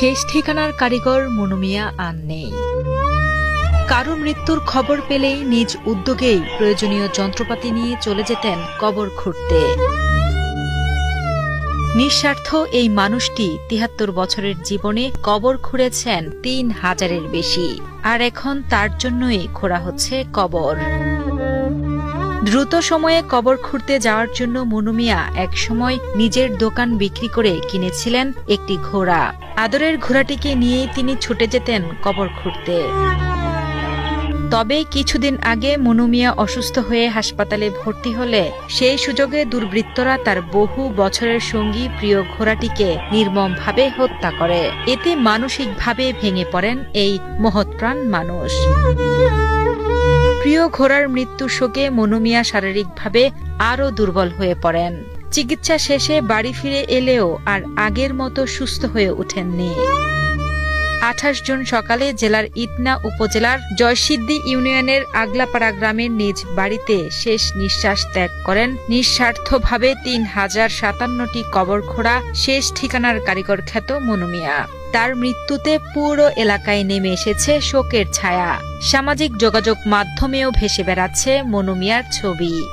শেষ ঠিকানার কারিগর মনুমিয়া আর নেই। কারও মৃত্যুর খবর পেলেই নিজ উদ্যোগেই প্রয়োজনীয় যন্ত্রপাতি নিয়ে চলে যেতেন কবর খুঁড়তে। নিঃস্বার্থ এই মানুষটি তিহাত্তর বছরের জীবনে কবর খুঁড়েছেন তিন হাজারের বেশি, আর এখন তার জন্যই খোঁড়া হচ্ছে কবর। দ্রুত সময়ে কবর খুঁড়তে যাওয়ার জন্য মনুমিয়া একসময় নিজের দোকান বিক্রি করে কিনেছিলেন একটি ঘোড়া। আদরের ঘোড়াটিকে নিয়েই তিনি ছুটে যেতেন কবর খুঁড়তে। তবে কিছুদিন আগে মনুমিয়া অসুস্থ হয়ে হাসপাতালে ভর্তি হলে সেই সুযোগে দুর্বৃত্তরা তার বহু বছরের সঙ্গী প্রিয় ঘোড়াটিকে নির্মমভাবে হত্যা করে। এতে মানসিকভাবে ভেঙে পড়েন এই মহৎপ্রাণ মানুষ। ঘোড়ার মৃত্যু শোকে মনুমিয়া শারীরিকভাবে আরও দুর্বল হয়ে পড়েন। চিকিৎসা শেষে বাড়ি ফিরে এলেও আর আগের মতো সুস্থ হয়ে ওঠেননি। আঠাশ জুন সকালে জেলার ইটনা উপজেলার জয়সিদ্ধি ইউনিয়নের আগলাপাড়া গ্রামের নিজ বাড়িতে শেষ নিঃশ্বাস ত্যাগ করেন। নিঃস্বার্থভাবে তিন হাজার সাতান্নটি কবর খোড়া শেষ ঠিকানার কারিগর খ্যাত মনুমিয়া। তার মৃত্যুতে পুরো এলাকায় নেমে এসেছে শোকের ছায়া। সামাজিক যোগাযোগ মাধ্যমেও ভেসে বেড়াচ্ছে মনুমিয়ার ছবি।